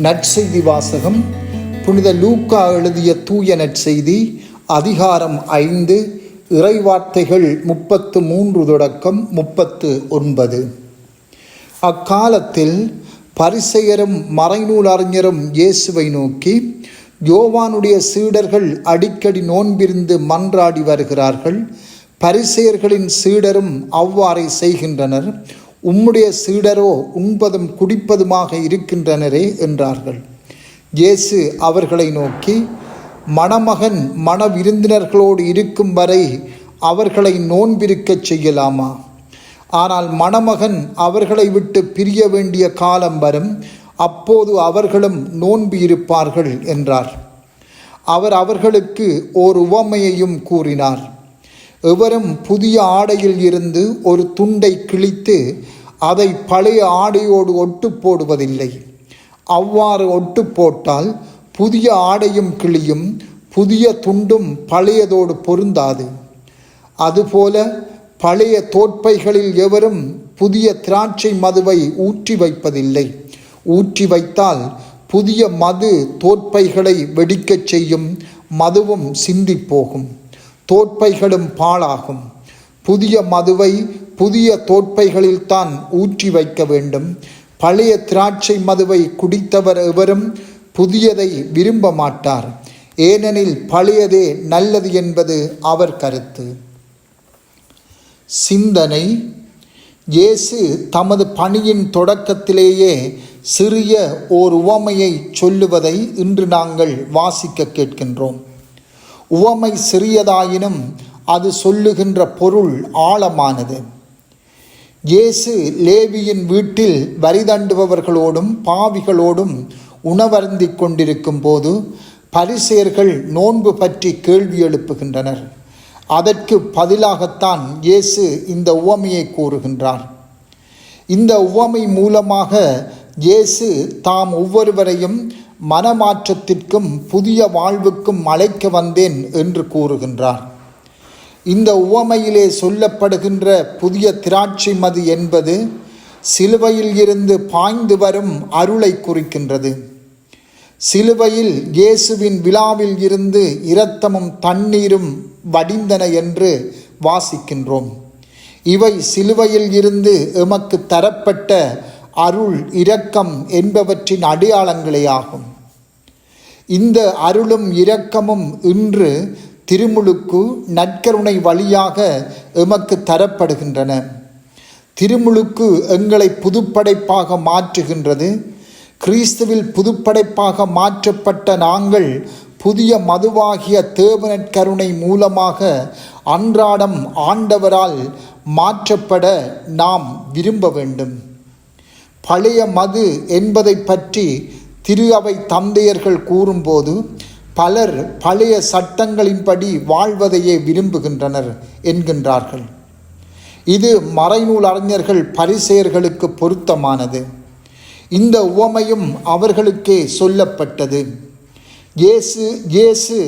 நற்செய்தி வாசகம். புனித லூக்கா எழுதிய தூய நற்செய்தி அதிகாரம் ஐந்து இறைவார்த்தைகள் முப்பத்து மூன்று தொடக்கம் முப்பத்து ஒன்பது. அக்காலத்தில் பரிசெயரும் மறைநூல் அறிஞரும் இயேசுவை நோக்கி யோவானுடைய சீடர்கள் அடிக்கடி நோன்பிருந்து மன்றாடி வருகிறார்கள். பரிசெயர்களின் சீடரும் அவ்வாறே செய்கின்றனர். உம்முடைய சீடரோ உண்பதும் குடிப்பதுமாக இருக்கின்றனரே என்றார்கள். இயேசு அவர்களை நோக்கி மணமகன் மண விருந்தினர்களோடு இருக்கும் வரை அவர்களை நோன்பிருக்கச் செய்யலாமா? ஆனால் மணமகன் அவர்களை விட்டு பிரிய வேண்டிய காலம் வரும். அப்போது அவர்களும் நோன்பு இருப்பார்கள் என்றார். அவர் அவர்களுக்கு ஓர் உவமையையும் கூறினார். எவரும் புதிய ஆடையில் இருந்து ஒரு துண்டை கிழித்து அதை பழைய ஆடையோடு ஒட்டு போடுவதில்லை. அவ்வாறு ஒட்டு போட்டால் புதிய ஆடையும் கிளியும் புதிய துண்டும் பழையதோடு பொருந்தாது. அதுபோல பழைய தோற்பைகளில் எவரும் புதிய திராட்சை மதுவை ஊற்றி வைப்பதில்லை. ஊற்றி வைத்தால் புதிய மது தோற்பைகளை வெடிக்கச் செய்யும் மதுவும் சிந்திப் போகும் தோற்பைகளும் பாழாகும். புதிய மதுவை புதிய தோற்பைகளில்தான் ஊற்றி வைக்க வேண்டும். பழைய திராட்சை மதுவை குடித்தவர் எவரும் புதியதை விரும்ப மாட்டார். ஏனெனில் பழையதே நல்லது என்பது அவர் கருத்து. சிந்தனை. இயேசு தமது பணியின் தொடக்கத்திலேயே சிறிய ஓர் உவமையை சொல்லுவதை இன்று நாங்கள் வாசிக்க கேட்கின்றோம். உவமை சிறியதாயினும் அது சொல்லுகின்ற பொருள் ஆழமானது. இயேசு லேவியின் வீட்டில் வரிதண்டுபவர்களோடும் பாவிகளோடும் உணவருந்தி கொண்டிருக்கும் போது பரிசேர்கள் நோன்பு பற்றி கேள்வி எழுப்புகின்றனர். அதற்கு பதிலாகத்தான் இயேசு இந்த உவமையை கூறுகின்றார். இந்த உவமை மூலமாக இயேசு தாம் ஒவ்வொருவரையும் மனமாற்றத்திற்கும் புதிய வாழ்வுக்கும் அழைக்க வந்தேன் என்று கூறுகின்றார். இந்த உவமையிலே சொல்லப்படுகின்ற புதிய திராட்சை மது என்பது சிலுவையில் இருந்து பாய்ந்து வரும் அருளை குறிக்கின்றது. சிலுவையில் இயேசுவின் விழாவில் இருந்து இரத்தமும் தண்ணீரும் வடிந்தன என்று வாசிக்கின்றோம். இவை சிலுவையில் இருந்து எமக்கு தரப்பட்ட அருள் இரக்கம் என்பவற்றின் அடையாளங்களே ஆகும். இந்த அருளும் இரக்கமும் இன்று திருமுழுக்கு நற்கருணை வழியாக எமக்கு தரப்படுகின்றன. திருமுழுக்கு எங்களை புதுப்படைப்பாக மாற்றுகின்றது. கிறிஸ்துவில் புதுப்படைப்பாக மாற்றப்பட்ட நாங்கள் புதிய மதுவாகிய தேவநற்கருணை மூலமாக அன்றாடம் ஆண்டவரால் மாற்றப்பட நாம் விரும்ப வேண்டும். பழைய மது என்பதை பற்றி திரு அவை தந்தையர்கள் கூறும்போது பலர் பழைய சட்டங்களின்படி வாழ்வதையே விரும்புகின்றனர் என்கின்றார்கள். இது மறைநூல் அறிஞர்கள் பரிசெயர்களுக்கு பொருத்தமானது. இந்த உவமையும் அவர்களுக்கே சொல்லப்பட்டது. இயேசு இயேசு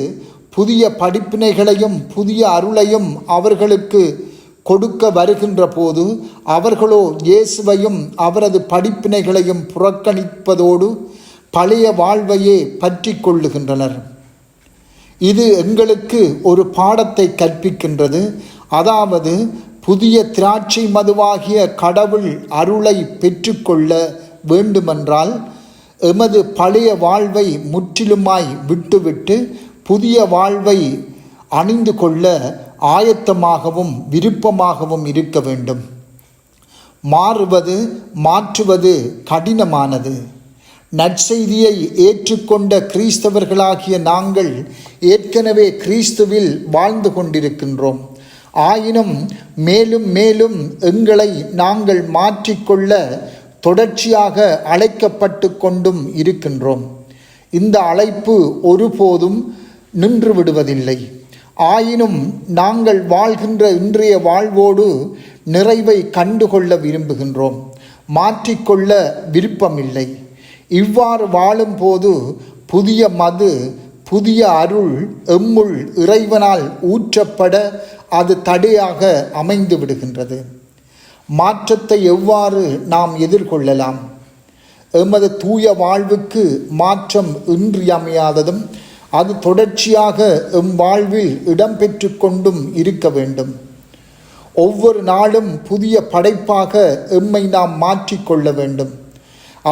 புதிய படிப்பினைகளையும் புதிய அருளையும் அவர்களுக்கு கொடுக்க வருகின்ற போது அவர்களோ இயேசுவையும் அவரது படிப்பினைகளையும் புறக்கணிப்பதோடு பழைய வாழ்வையே பற்றி கொள்ளுகின்றனர். இது எங்களுக்கு ஒரு பாடத்தை கற்பிக்கின்றது. அதாவது புதிய திராட்சை மதுவாகிய கடவுள் அருளை பெற்றுக்கொள்ள வேண்டுமென்றால் எமது பழைய வாழ்வை முற்றிலுமாய் விட்டுவிட்டு புதிய வாழ்வை அணிந்து கொள்ள ஆயத்தமாகவும் விருப்பமாகவும் இருக்க வேண்டும். மாறுவது மாற்றுவது கடினமானது. நற்செய்தியை ஏற்றுக்கொண்ட கிறிஸ்தவர்களாகிய நாங்கள் ஏற்கனவே கிறிஸ்துவில் வாழ்ந்து கொண்டிருக்கின்றோம். ஆயினும் மேலும் மேலும் எங்களை நாங்கள் மாற்றிக்கொள்ள தொடர்ச்சியாக அழைக்கப்பட்டு கொண்டும் இருக்கின்றோம். இந்த அழைப்பு ஒருபோதும் நின்று விடுவதில்லை. ஆயினும் நாங்கள் வாழ்கின்ற இன்றைய வாழ்வோடு நிறைவை கண்டுகொள்ள விரும்புகின்றோம். மாற்றிக்கொள்ள விருப்பமில்லை. இவ்வாறு வாழும்போது புதிய மது புதிய அருள் எம்முள் இறைவனால் ஊற்றப்பட அது தடையாக அமைந்து விடுகின்றது. மாற்றத்தை எவ்வாறு நாம் எதிர்கொள்ளலாம்? எமது தூய வாழ்வுக்கு மாற்றம் இன்றியமையாததும் அது தொடர்ச்சியாக எம் வாழ்வில் இடம்பெற்று கொண்டும் இருக்க வேண்டும். ஒவ்வொரு நாளும் புதிய படைப்பாக எம்மை நாம் மாற்றிக்கொள்ள வேண்டும்.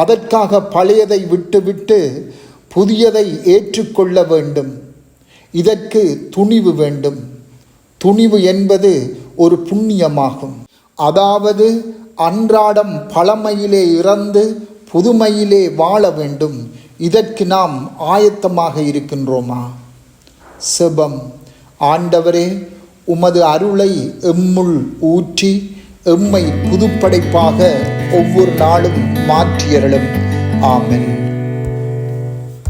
அதற்காக பழையதை விட்டுவிட்டு புதியதை ஏற்றுக்கொள்ள வேண்டும். இதற்கு துணிவு வேண்டும். துணிவு என்பது ஒரு புண்ணியமாகும். அதாவது அன்றாடம் பழமையிலே இறந்து புதுமையிலே வாழ வேண்டும். இதற்கு நாம் ஆயத்தமாக இருக்கின்றோமா? செபம். ஆண்டவரே உமது அருளை எம்முள் ஊற்றி எம்மை புதுப்படைப்பாக ஒவ்வொரு நாளும் மாற்றியருளும். ஆமென்.